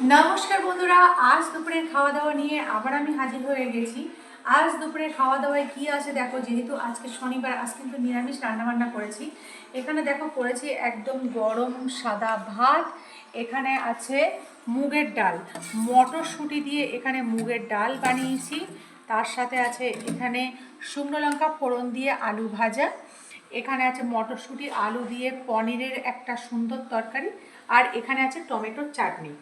নমস্কার বন্ধুরা, আজ দুপুরের খাওয়া দাওয়া নিয়ে আবার আমি হাজির হয়ে গেছি। আজ দুপুরের খাওয়া দাওয়ায় কি আছে দেখো, যেহেতু আজকে শনিবার, আজ কিন্তু নিরামিষ রান্নাবান্না করেছি। এখানে দেখো করেছি একদম গরম সাদা ভাত, এখানে আছে মুগের ডাল। মটরশুঁটি দিয়ে এখানে মুগের ডাল বানিয়েছি, তার সাথে আছে এখানে শুকনো লঙ্কা ফোড়ন দিয়ে আলু ভাজা, এখানে আছে মটরশুঁটি, আলু দিয়ে পনিরের একটা সুন্দর তরকারি আর এখানে আছে টমেটোর চাটনি।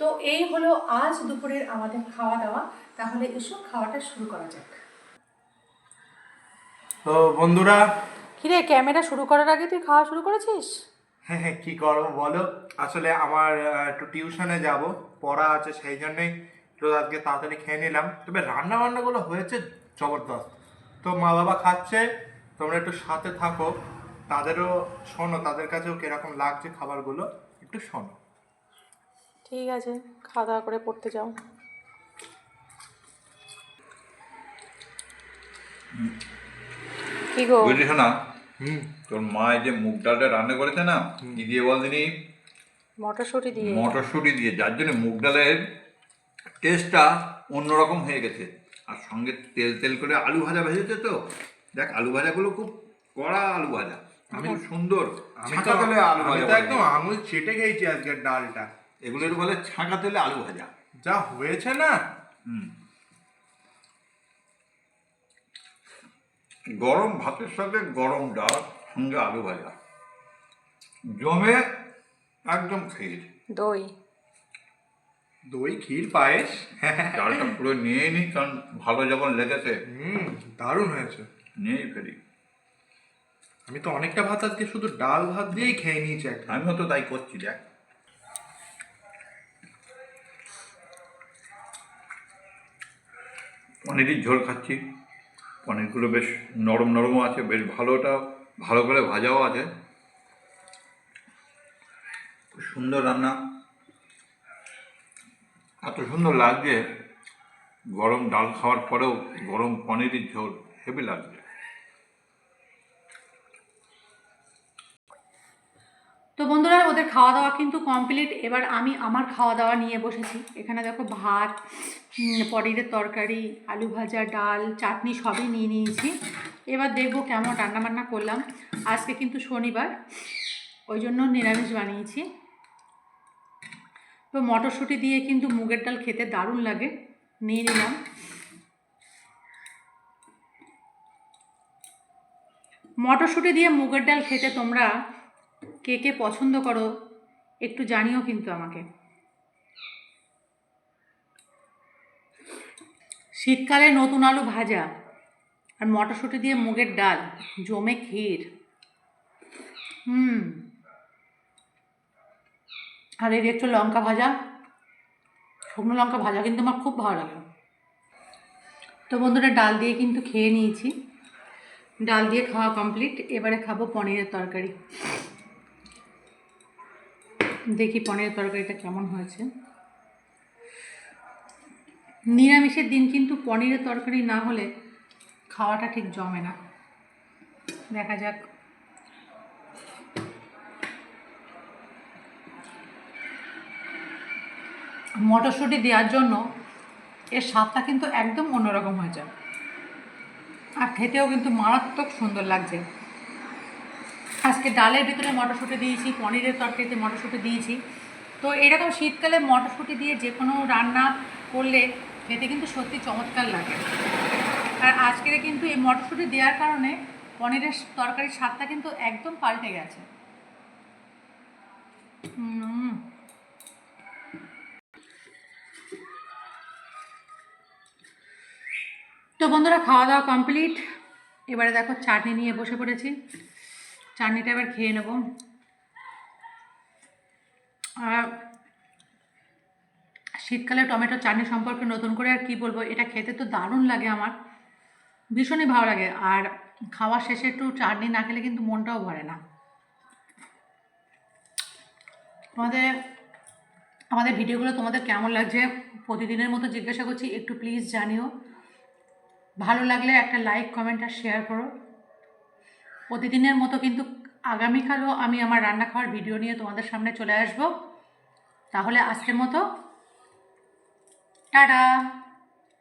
তো এই হলো আজ দুপুরের আমাদের খাওয়া দাওয়া তাহলে এসো খাওয়াটা শুরু করা যাক। তো বন্ধুরা কিরে ক্যামেরা শুরু করার আগে তুই খাওয়া শুরু করেছিস? হ্যাঁ হ্যাঁ কী করব বলো? আসলে আমার একটু টিউশনে যাব পড়া আছে সেই জন্যই। একটু আজকে তাড়াতাড়ি খেয়ে নিলাম। তবে রান্না বান্নাগুলো হয়েছে জবরদস্ত। তো মা বাবা খাচ্ছে তোমরা একটু সাথে থাকো। তাদেরও শোনো তাদের কাছেও কীরকম লাগছে খাবারগুলো। একটু শোনো। ঠিক আছে খাওয়া দাওয়া করে পড়তে যাও। কি গো? বুঝলিস না হুম। তোর মা এই যে মুগ ডালটা রান্না করেছে না কি দিয়ে বলদিনি মটরশুঁটি দিয়ে। মটরশুঁটি দিয়ে যার জন্য মুগ ডালের টেস্টটা অন্যরকম হয়ে গেছে। আর সঙ্গে তেল তেল করে আলু ভাজা ভেজেছে তো? দেখ আলু ভাজাগুলো খুব কড়া আলু ভাজা। আমি সুন্দর আমি তো আমি একদম আঙুল চেটে খেয়েছি আজকের ডালটা। এগুলোর বলে ছাঁকা তেলে আলু ভাজা। যা হয়েছে না? গরম ভাতের সাথে গরম ডাল সঙ্গে আলু ভাজা। জমে একদম ক্ষীর। দই। দই ক্ষীর পায়েস। ডালটা পুরো নিয়ে নি কারণ ভালো যখন লেগেছে। হুম দারুণ হয়েছে। নিয়েই ফেলি। আমি তো অনেকটা ভাত আজকে শুধু ডাল ভাত দিয়েই খেয়ে নিয়েছি আমিও তো তাই করছি, দেখ। পনিরের ঝোল খাচ্ছি। পনিরগুলো বেশ নরম নরমও আছে, বেশ ভালোটা ভালো করে ভাজাও আছে। সুন্দর রান্না। এত সুন্দর লাগছে, গরম ডাল খাওয়ার পরেও গরম পনিরের ঝোল, হেভি লাগছে তো ওদের খাওয়া দাওয়া কিন্তু কমপ্লিট এবার আমি আমার খাওয়া দাওয়া নিয়ে বসেছি। এখানে দেখো ভাত পনিরের তরকারি, আলু ভাজা, ডাল, চাটনি সবই নিয়ে নিয়েছি। এবার দেখব কেমন রান্না বান্না করলাম। আজকে কিন্তু শনিবার, ওই জন্য নিরামিষ বানিয়েছি। তো মটরশুঁটি দিয়ে কিন্তু মুগের ডাল খেতে দারুণ লাগে। নিয়ে নিলাম। মটরশুঁটি দিয়ে মুগের ডাল খেতে তোমরা কে কে পছন্দ করো, একটু জানিও কিন্তু আমাকে। শীতকালে নতুন আলু ভাজা আর মটরশুঁটি দিয়ে মুগের ডাল, জমে ক্ষীর। হুম। আর এই একটু লঙ্কা ভাজা, শুকনো লঙ্কা ভাজা কিন্তু আমার খুব ভালো লাগে। তো বন্ধুরা, ডাল দিয়ে কিন্তু খেয়ে নিয়েছি। ডাল দিয়ে খাওয়া কমপ্লিট এবারে খাব পনিরের তরকারি। দেখি পনিরের তরকারিটা কেমন হয়েছে। নিরামিষের দিন কিন্তু পনিরের তরকারি না হলে খাওয়াটা ঠিক জমে না। দেখা যাক। মটরশুঁটি দেওয়ার জন্য এর স্বাদটা কিন্তু একদম অন্যরকম হয়ে যায়। আর খেতেও কিন্তু মারাত্মক সুন্দর লাগছে। আজকে ডালের ভিতরে মটরশুঁটি দিয়েছি, পনিরের তরকারিতে মটরশুঁটি দিয়েছি। তো এরকম শীতকালে মটরশুঁটি দিয়ে যে কোনো রান্না করলে খেতে কিন্তু সত্যি চমৎকার লাগে। আর আজকের কিন্তু এই মটরশুঁটি দেওয়ার কারণে পনিরের তরকারির স্বাদটা কিন্তু একদম পাল্টে গেছে। তো বন্ধুরা, খাওয়া দাওয়া কমপ্লিট। এবারে দেখো চাটনি নিয়ে বসে পড়েছি। চাটনিটা এবার খেয়ে নেব। আর শীতকালে টমেটো চাটনি সম্পর্কে নতুন করে আর কি বলব, এটা খেতে তো দারুণ লাগে আমার, ভীষণই ভালো লাগে। আর খাওয়া শেষে একটু চাটনি না খেলে কিন্তু মনটাও ভরে না। তোমাদের, আমাদের ভিডিওগুলো তোমাদের কেমন লাগছে প্রতিদিনের মতো জিজ্ঞাসা করছি, একটু প্লিজ জানিও। ভালো লাগলে একটা লাইক কমেন্ট আর শেয়ার করো। প্রতিদিনের মতো কিন্তু আগামীকালও আমি আমার রান্না খাওয়ার ভিডিও নিয়ে তোমাদের সামনে চলে আসব। তাহলে আজকের মতো। টাটা!